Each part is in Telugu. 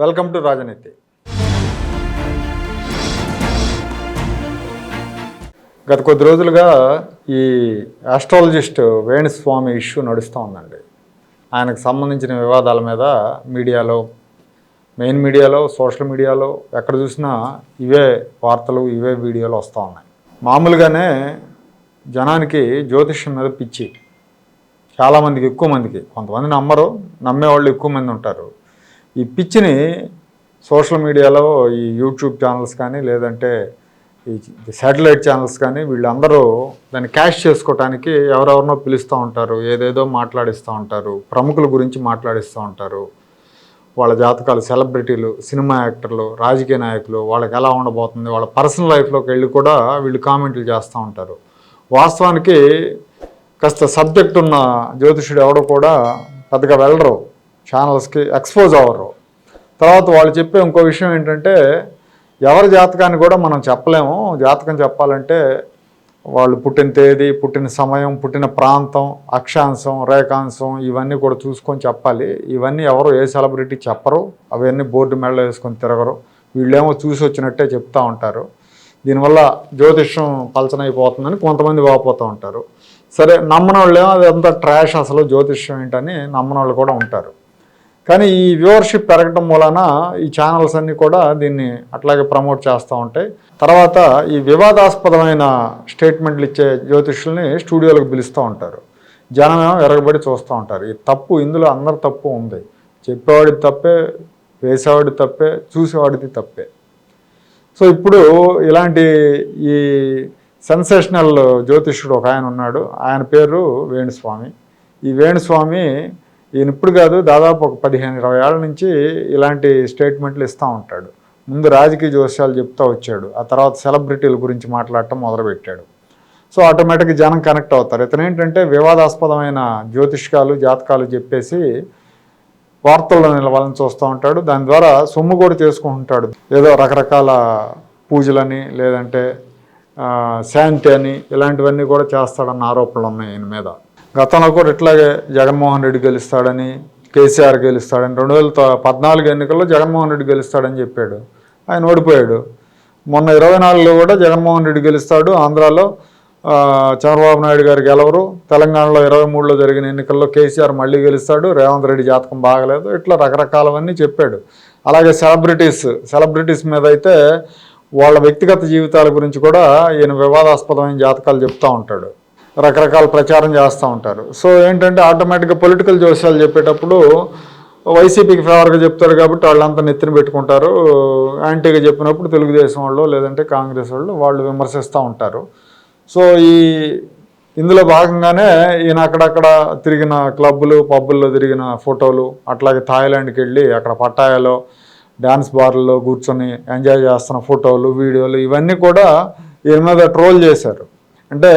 వెల్కమ్ టు రాజనీతి. గత కొద్ది రోజులుగా ఈ ఆస్ట్రాలజిస్ట్ వేణుస్వామి ఇష్యూ నడుస్తూ ఉందండి. ఆయనకు సంబంధించిన వివాదాల మీద మీడియాలో మెయిన్ మీడియాలో సోషల్ మీడియాలో ఎక్కడ చూసినా ఇవే వార్తలు ఇవే వీడియోలు వస్తూ ఉన్నాయి. మామూలుగానే జనానికి జ్యోతిష్యం మీద పిచ్చి. చాలామందికి ఎక్కువ మందికి. కొంతమంది నమ్మరు నమ్మేవాళ్ళు ఎక్కువ మంది ఉంటారు. ఈ పిచ్చిని సోషల్ మీడియాలో ఈ యూట్యూబ్ ఛానల్స్ కానీ లేదంటే ఈ శాటిలైట్ ఛానల్స్ కానీ వీళ్ళందరూ దాన్ని క్యాష్ చేసుకోవటానికి ఎవరెవరినో పిలుస్తూ ఉంటారు ఏదేదో మాట్లాడిస్తూ ఉంటారు ప్రముఖుల గురించి మాట్లాడిస్తూ ఉంటారు. వాళ్ళ జాతకాలు సెలబ్రిటీలు సినిమా యాక్టర్లు రాజకీయ నాయకులు వాళ్ళకి ఎలా ఉండబోతుంది వాళ్ళ పర్సనల్ లైఫ్లోకి వెళ్ళి కూడా వీళ్ళు కామెంట్లు చేస్తూ ఉంటారు. వాస్తవానికి కాస్త సబ్జెక్ట్ ఉన్న జ్యోతిషుడు ఎవడో కూడా పెద్దగా వెళ్ళరు. ఛానల్స్కి ఎక్స్పోజ్ అవ్వరు. తర్వాత వాళ్ళు చెప్పే ఇంకో విషయం ఏంటంటే ఎవరి జాతకాన్ని కూడా మనం చెప్పలేము. జాతకం చెప్పాలంటే వాళ్ళు పుట్టిన తేదీ పుట్టిన సమయం పుట్టిన ప్రాంతం అక్షాంశం రేఖాంశం ఇవన్నీ కూడా చూసుకొని చెప్పాలి. ఇవన్నీ ఎవరు ఏ సెలబ్రిటీ చెప్పరు. అవన్నీ బోర్డు మెడలో వేసుకొని తిరగరు. వీళ్ళేమో చూసి వచ్చినట్టే చెప్తూ ఉంటారు. దీనివల్ల జ్యోతిష్యం పలచనైపోతుందని కొంతమంది వాపోతూ ఉంటారు. సరే నమ్మని వాళ్ళు ఏమో అదంతా ట్రాష్ అసలు జ్యోతిష్యం ఏంటని నమ్మని వాళ్ళు కూడా ఉంటారు. కానీ ఈ వ్యూవర్షిప్ పెరగడం మూలన ఈ ఛానల్స్ అన్నీ కూడా దీన్ని అట్లాగే ప్రమోట్ చేస్తూ ఉంటాయి. తర్వాత ఈ వివాదాస్పదమైన స్టేట్మెంట్లు ఇచ్చే జ్యోతిష్యుల్ని స్టూడియోలకు పిలుస్తూ ఉంటారు. జనం ఎరగబడి చూస్తూ ఉంటారు. ఈ తప్పు ఇందులో అందరి తప్పు ఉంది. చెప్పేవాడిది తప్పే వేసేవాడి తప్పే చూసేవాడిది తప్పే. సో ఇప్పుడు ఇలాంటి ఈ సెన్సేషనల్ జ్యోతిష్యుడు ఒక ఆయన ఉన్నాడు. ఆయన పేరు వేణుస్వామి. ఈ వేణుస్వామి ఈయన ఇప్పుడు కాదు దాదాపు ఒక పదిహేను ఇరవై ఏళ్ళ నుంచి ఇలాంటి స్టేట్మెంట్లు ఇస్తూ ఉంటాడు. ముందు రాజకీయ జోస్యాలు చెప్తూ వచ్చాడు. ఆ తర్వాత సెలబ్రిటీల గురించి మాట్లాడటం మొదలుపెట్టాడు. సో ఆటోమేటిక్గా జనం కనెక్ట్ అవుతారు. ఇతను ఏంటంటే వివాదాస్పదమైన జ్యోతిష్కాలు జాతకాలు చెప్పేసి వార్తల్లో నిలవాలని చూస్తూ ఉంటాడు. దాని ద్వారా సొమ్ము కూడా చేసుకుంటుంటాడు. ఏదో రకరకాల పూజలని లేదంటే శాంతి అని ఇలాంటివన్నీ కూడా చేస్తాడన్న ఆరోపణలు ఉన్నాయి ఈయన మీద. గతంలో కూడా ఇట్లాగే జగన్మోహన్ రెడ్డి గెలుస్తాడని కేసీఆర్ గెలుస్తాడని రెండు వేల పద్నాలుగు ఎన్నికల్లో జగన్మోహన్ రెడ్డి గెలుస్తాడని చెప్పాడు. ఆయన ఓడిపోయాడు. మొన్న ఇరవై నాలుగులో కూడా జగన్మోహన్ రెడ్డి గెలుస్తాడు. ఆంధ్రాలో చంద్రబాబు నాయుడు గారు గెలవరు. తెలంగాణలో ఇరవై మూడులో జరిగిన ఎన్నికల్లో కేసీఆర్ మళ్ళీ గెలుస్తాడు. రేవంత్ రెడ్డి జాతకం బాగలేదు. ఇట్లా రకరకాలవన్నీ చెప్పాడు. అలాగే సెలబ్రిటీస్ సెలబ్రిటీస్ మీద అయితే వాళ్ళ వ్యక్తిగత జీవితాల గురించి కూడా ఈయన వివాదాస్పదమైన జాతకాలు చెప్తూ ఉంటాడు. రకరకాల ప్రచారం చేస్తూ ఉంటారు. సో ఏంటంటే ఆటోమేటిక్గా పొలిటికల్ జోస్యాలు చెప్పేటప్పుడు వైసీపీకి ఫేవర్గా చెప్తారు కాబట్టి వాళ్ళంతా నెత్తిన పెట్టుకుంటారు. యాంటీగా చెప్పినప్పుడు తెలుగుదేశం వాళ్ళు లేదంటే కాంగ్రెస్ వాళ్ళు వాళ్ళు విమర్శిస్తూ ఉంటారు. సో ఈ ఇందులో భాగంగానే ఈయన అక్కడక్కడ తిరిగిన క్లబ్బులు పబ్బుల్లో తిరిగిన ఫోటోలు అట్లాగే థాయిలాండ్కి వెళ్ళి అక్కడ పట్టాయాలో డ్యాన్స్ బార్లలో కూర్చొని ఎంజాయ్ చేస్తున్న ఫోటోలు వీడియోలు ఇవన్నీ కూడా ఈయన మీద ట్రోల్ చేశారు. అంటే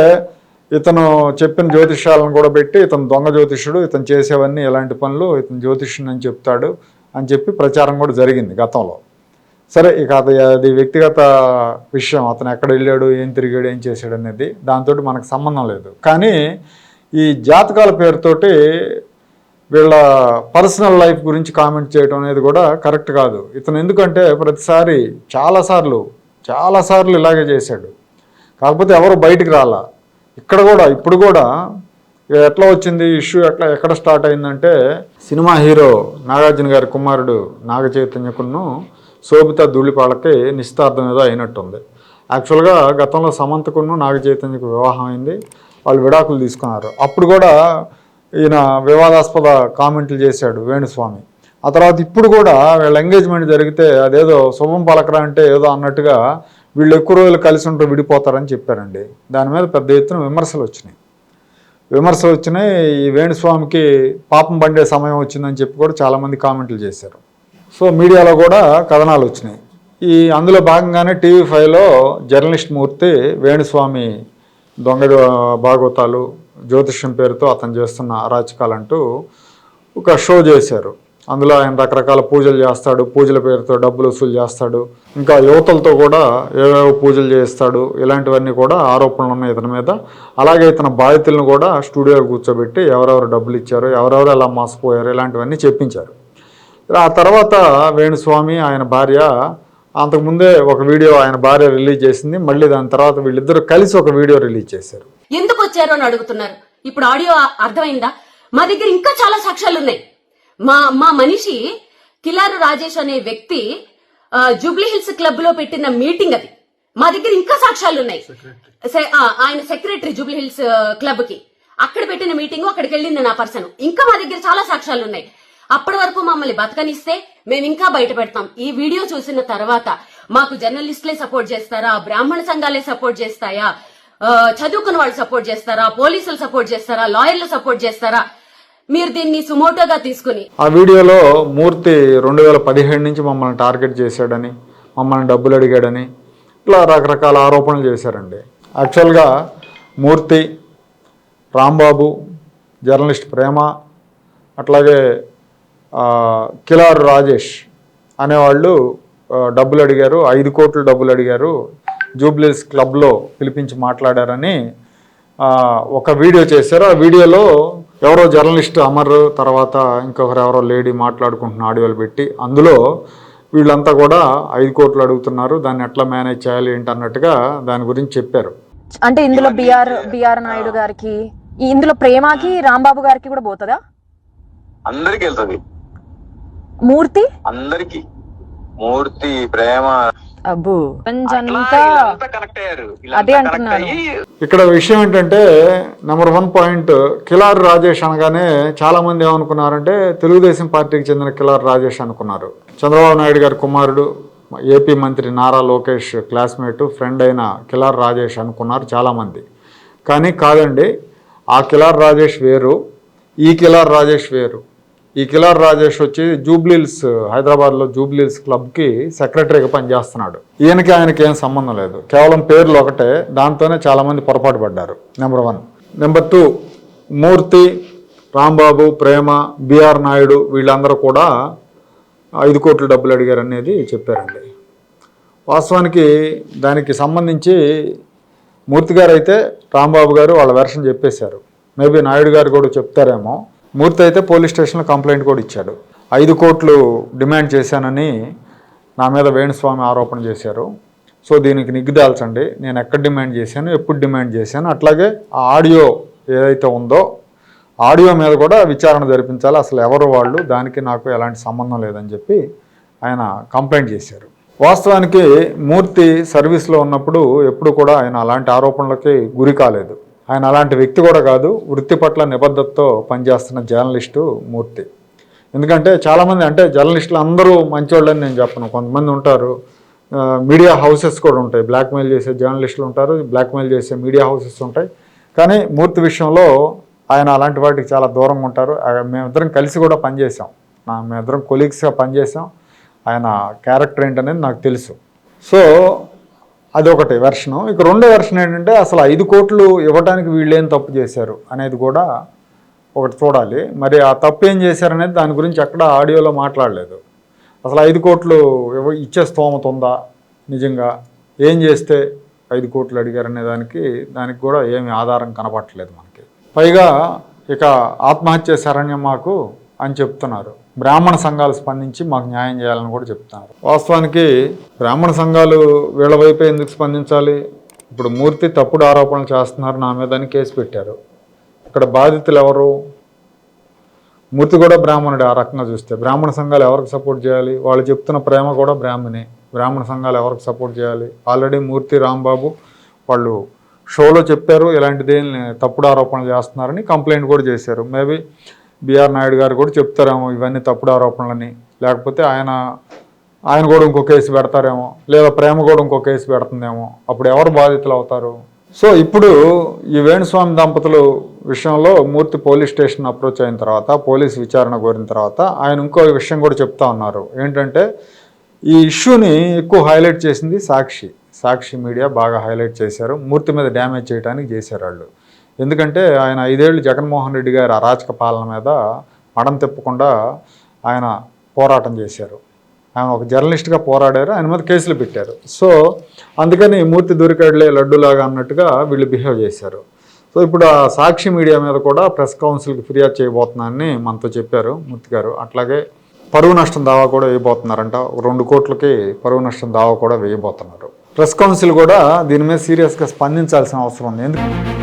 ఇతను చెప్పిన జ్యోతిష్యాలను కూడా పెట్టి ఇతను దొంగ జ్యోతిష్యుడు ఇతను చేసేవన్నీ ఎలాంటి పనులు ఇతను జ్యోతిష్యుడు అని చెప్తాడు అని చెప్పి ప్రచారం కూడా జరిగింది గతంలో. సరే ఇక అది అది వ్యక్తిగత విషయం. అతను ఎక్కడ వెళ్ళాడు ఏం తిరిగాడు ఏం చేశాడు అనేది దాంతో మనకు సంబంధం లేదు. కానీ ఈ జాతకాల పేరుతోటి వీళ్ళ పర్సనల్ లైఫ్ గురించి కామెంట్ చేయడం అనేది కూడా కరెక్ట్ కాదు. ఇతను ఎందుకంటే ప్రతిసారి చాలాసార్లు చాలాసార్లు ఇలాగే చేశాడు. కాకపోతే ఎవరు బయటికి రాలా? ఇక్కడ కూడా ఇప్పుడు కూడా ఎట్లా వచ్చింది ఇష్యూ ఎట్లా ఎక్కడ స్టార్ట్ అయిందంటే సినిమా హీరో నాగార్జున గారి కుమారుడు నాగ చైతన్యకును శోభిత ధూళిపాలకి నిశ్చితార్థం ఏదో అయినట్టుంది. యాక్చువల్గా గతంలో సమంతకును నాగ చైతన్యకు వివాహం అయింది. వాళ్ళు విడాకులు తీసుకున్నారు. అప్పుడు కూడా ఈయన వివాదాస్పద కామెంట్లు చేశాడు వేణుస్వామి. ఆ తర్వాత ఇప్పుడు కూడా వీళ్ళ ఎంగేజ్మెంట్ జరిగితే అదేదో శుభం పలకరా అంటే ఏదో అన్నట్టుగా వీళ్ళు ఎక్కువ రోజులు కలిసి ఉంటూ విడిపోతారని చెప్పారండి. దాని మీద పెద్ద ఎత్తున విమర్శలు వచ్చినాయి. విమర్శలు వచ్చినాయి. ఈ వేణుస్వామికి పాపం పండే సమయం వచ్చిందని చెప్పి కూడా చాలామంది కామెంట్లు చేశారు. సో మీడియాలో కూడా కథనాలు వచ్చినాయి. ఈ అందులో భాగంగానే టీవీ ఫైవ్లో జర్నలిస్ట్ మూర్తి వేణుస్వామి దొంగ భాగవతాలు జ్యోతిష్యం పేరుతో అతను చేస్తున్న అరాచకాలంటూ ఒక షో చేశారు. అందులో ఆయన రకరకాల పూజలు చేస్తాడు పూజల పేరుతో డబ్బులు వసూలు చేస్తాడు. ఇంకా యువతలతో కూడా ఏవేవో పూజలు చేస్తాడు ఇలాంటివన్నీ కూడా ఆరోపణలు ఉన్నాయి ఇతని మీద. అలాగే ఇతని బాధితులను కూడా స్టూడియోలో కూర్చోబెట్టి ఎవరెవరు డబ్బులు ఇచ్చారు ఎవరెవరు ఎలా మోసపోయారు ఇలాంటివన్నీ చెప్పించారు. ఆ తర్వాత వేణుస్వామి ఆయన భార్య అంతకుముందే ఒక వీడియో ఆయన భార్య రిలీజ్ చేసింది. మళ్ళీ దాని తర్వాత వీళ్ళిద్దరూ కలిసి ఒక వీడియో రిలీజ్ చేశారు. ఎందుకు వచ్చారు అని అడుగుతున్నారు. ఇప్పుడు ఆడియో అర్థమైందా? మా దగ్గర ఇంకా చాలా సాక్ష్యాలు ఉన్నాయి మా మా మనిషి కిలారు రాజేష్ అనే వ్యక్తి జూబ్లీ హిల్స్ క్లబ్లో పెట్టిన మీటింగ్ అది. మా దగ్గర ఇంకా సాక్ష్యాలు ఉన్నాయి ఆయన సెక్రటరీ జూబ్లీ హిల్స్ క్లబ్కి అక్కడ పెట్టిన మీటింగ్ అక్కడికి వెళ్ళింది నా పర్సన్. ఇంకా మా దగ్గర చాలా సాక్ష్యాలు ఉన్నాయి అప్పటి వరకు మమ్మల్ని బతకనిస్తే మేము ఇంకా బయట పెడతాం. ఈ వీడియో చూసిన తర్వాత మాకు జర్నలిస్టులే సపోర్ట్ చేస్తారా? బ్రాహ్మణ సంఘాలే సపోర్ట్ చేస్తాయా? చదువుకున్న వాళ్ళు సపోర్ట్ చేస్తారా? పోలీసులు సపోర్ట్ చేస్తారా? లాయర్లు సపోర్ట్ చేస్తారా? మీరు దీన్ని సుమోటోగా తీసుకుని. ఆ వీడియోలో మూర్తి రెండు వేల పదిహేడు నుంచి మమ్మల్ని టార్గెట్ చేశాడని మమ్మల్ని డబ్బులు అడిగాడని ఇట్లా రకరకాల ఆరోపణలు చేశారండి. యాక్చువల్గా మూర్తి రాంబాబు జర్నలిస్ట్ ప్రేమ అట్లాగే ఆ, కిలార్ రాజేష్ అనేవాళ్ళు డబ్బులు అడిగారు ఐదు కోట్లు డబ్బులు అడిగారు జూబ్లీస్ క్లబ్లో పిలిపించి మాట్లాడారని ఒక వీడియో చేశారు. ఆ వీడియోలో ఎవరో జర్నలిస్ట్ అమర్ తర్వాత ఇంకొకరు ఎవరో లేడీ మాట్లాడుకుంటున్న ఆడియోలు పెట్టి అందులో వీళ్ళంతా కూడా ఐదు కోట్లు అడుగుతున్నారు దాన్ని ఎట్లా మేనేజ్ చేయాలి ఏంటి అన్నట్టుగా దాని గురించి చెప్పారు. అంటే ఇందులో బిఆర్ బిఆర్ నాయుడు గారికి ఇందులో ప్రేమకి రాంబాబు గారికి కూడా పోతుందా? అందరికి వెళ్తది. మూర్తి? అందరికి. మూర్తి ప్రేమ అబ్బు. అదే. అయ్యి ఇక్కడ విషయం ఏంటంటే number one point Kilar Rajesh అనగానే చాలా మంది ఏమనుకున్నారంటే తెలుగుదేశం పార్టీకి చెందిన కిలార్ రాజేష్ అనుకున్నారు. చంద్రబాబు నాయుడు గారి కుమారుడు ఏపీ మంత్రి నారా లోకేష్ క్లాస్మేట్ ఫ్రెండ్ అయిన కిలార్ రాజేష్ అనుకున్నారు చాలామంది. కానీ కాదండి ఆ కిలార్ రాజేష్ వేరు ఈ కిలార్ రాజేష్ వేరు. ఈ కిలార్ రాజేష్ వచ్చి జూబ్లీల్స్ హైదరాబాద్లో జూబ్లీల్స్ క్లబ్కి సెక్రటరీగా పనిచేస్తున్నాడు. ఈయనకి ఆయనకి ఏం సంబంధం లేదు. కేవలం పేర్లు ఒకటే దాంతోనే చాలామంది పొరపాటు పడ్డారు. Number one number two Murthy Rambabu Prema BR Naidu వీళ్ళందరూ కూడా ఐదు కోట్ల డబ్బులు అడిగారు అనేది చెప్పారండి. వాస్తవానికి దానికి సంబంధించి మూర్తి గారు అయితే రాంబాబు గారు వాళ్ళ వెర్షన్ చెప్పేశారు. మేబీ నాయుడు గారు కూడా చెప్తారేమో. మూర్తి అయితే పోలీస్ స్టేషన్లో కంప్లైంట్ కూడా ఇచ్చాడు. ఐదు కోట్లు డిమాండ్ చేశానని నా మీద వేణుస్వామి ఆరోపణ చేశారు. సో దీనికి నిగ్గుదాల్చండి నేను ఎక్కడ డిమాండ్ చేశాను ఎప్పుడు డిమాండ్ చేశాను అట్లాగే ఆ ఆడియో ఏదైతే ఉందో ఆడియో మీద కూడా విచారణ జరిపించాలి. అసలు ఎవరు వాళ్ళు దానికి నాకు ఎలాంటి సంబంధం లేదని చెప్పి ఆయన కంప్లైంట్ చేశారు. వాస్తవానికి మూర్తి సర్వీస్లో ఉన్నప్పుడు ఎప్పుడు కూడా ఆయన అలాంటి ఆరోపణలకి గురి కాలేదు. ఆయన అలాంటి వ్యక్తి కూడా కాదు వృత్తి పట్ల నిబద్ధతతో పనిచేస్తున్న జర్నలిస్టు మూర్తి. ఎందుకంటే చాలామంది అంటే జర్నలిస్టులు అందరూ మంచోళ్ళని నేను చెప్పను. కొంతమంది ఉంటారు మీడియా హౌసెస్ కూడా ఉంటాయి. బ్లాక్మెయిల్ చేసే జర్నలిస్టులు ఉంటారు బ్లాక్మెయిల్ చేసే మీడియా హౌసెస్ ఉంటాయి. కానీ మూర్తి విషయంలో ఆయన అలాంటి వాటికి చాలా దూరంగా ఉంటారు. మేమిద్దరం కలిసి కూడా పనిచేసాం నా మేమిద్దరం కొలీగ్స్గా పనిచేసాం ఆయన క్యారెక్టర్ ఏంటనేది నాకు తెలుసు. సో అదొకటి వెర్షను ఇక రెండో వెర్షన్ ఏంటంటే అసలు ఐదు కోట్లు ఇవ్వడానికి వీళ్ళేం తప్పు చేశారు అనేది కూడా ఒకటి చూడాలి. మరి ఆ తప్పు ఏం చేశారనేది దాని గురించి ఎక్కడ ఆడియోలో మాట్లాడలేదు. అసలు ఐదు కోట్లు ఇవ్వ- ఇచ్చే స్తోమత ఉందా? నిజంగా ఏం చేస్తే ఐదు కోట్లు అడిగారనే దానికి దానికి కూడా ఏమి ఆధారం కనపట్టలేదు మనకి. పైగా ఇక ఆత్మహత్య శరణ్యం మాకు అని చెప్తున్నారు. బ్రాహ్మణ సంఘాలు స్పందించి మాకు న్యాయం చేయాలని కూడా చెప్తున్నారు. వాస్తవానికి బ్రాహ్మణ సంఘాలు వీళ్ళ వైపే ఎందుకు స్పందించాలి? ఇప్పుడు మూర్తి తప్పుడు ఆరోపణలు చేస్తున్నారు నా మీద అని కేసు పెట్టారు. ఇక్కడ బాధితులు ఎవరు? మూర్తి కూడా బ్రాహ్మణుడు ఆ రకంగా చూస్తే. బ్రాహ్మణ సంఘాలు ఎవరికి సపోర్ట్ చేయాలి? వాళ్ళు చెప్తున్న ప్రేమ కూడా బ్రాహ్మణే. బ్రాహ్మణ సంఘాలు ఎవరికి సపోర్ట్ చేయాలి? ఆల్రెడీ మూర్తి రాంబాబు వాళ్ళు షోలో చెప్పారు ఇలాంటిది తప్పుడు ఆరోపణలు చేస్తున్నారని కంప్లైంట్ కూడా చేశారు. మేబీ బిఆర్ నాయుడు గారు కూడా చెప్తారేమో ఇవన్నీ తప్పుడు ఆరోపణలని. లేకపోతే ఆయన ఆయన కూడా ఇంకో కేసు పెడతారేమో. లేదా ప్రేమ కూడా ఇంకో కేసు పెడుతుందేమో. అప్పుడు ఎవరు బాధితులు అవుతారు? సో ఇప్పుడు ఈ వేణుస్వామి దంపతులు విషయంలో మూర్తి పోలీస్ స్టేషన్ అప్రోచ్ అయిన తర్వాత పోలీస్ విచారణ కోరిన తర్వాత ఆయన ఇంకో విషయం కూడా చెప్తా ఉన్నారు. ఏంటంటే ఈ ఇష్యూని ఎక్కువ హైలైట్ చేసింది సాక్షి. సాక్షి మీడియా బాగా హైలైట్ చేశారు. మూర్తి మీద డ్యామేజ్ చేయడానికి చేశారు వాళ్ళు. ఎందుకంటే ఆయన ఐదేళ్ళు జగన్మోహన్ రెడ్డి గారి అరాచక పాలన మీద మడం తిప్పకుండా ఆయన పోరాటం చేశారు. ఆయన ఒక జర్నలిస్ట్గా పోరాడారు ఆయన మీద కేసులు పెట్టారు. సో అందుకని మూర్తి దొరికాడులే లడ్డులాగా అన్నట్టుగా వీళ్ళు బిహేవ్ చేశారు. సో ఇప్పుడు ఆ సాక్షి మీడియా మీద కూడా ప్రెస్ కౌన్సిల్కి ఫిర్యాదు చేయబోతున్నానని మనతో చెప్పారు మూర్తి గారు. అట్లాగే పరువు నష్టం దావా కూడా వేయబోతున్నారంట. రెండు కోట్లకి పరువు నష్టం దావా కూడా వేయబోతున్నారు. ప్రెస్ కౌన్సిల్ కూడా దీని మీద సీరియస్గా స్పందించాల్సిన అవసరం ఉంది. ఎందుకంటే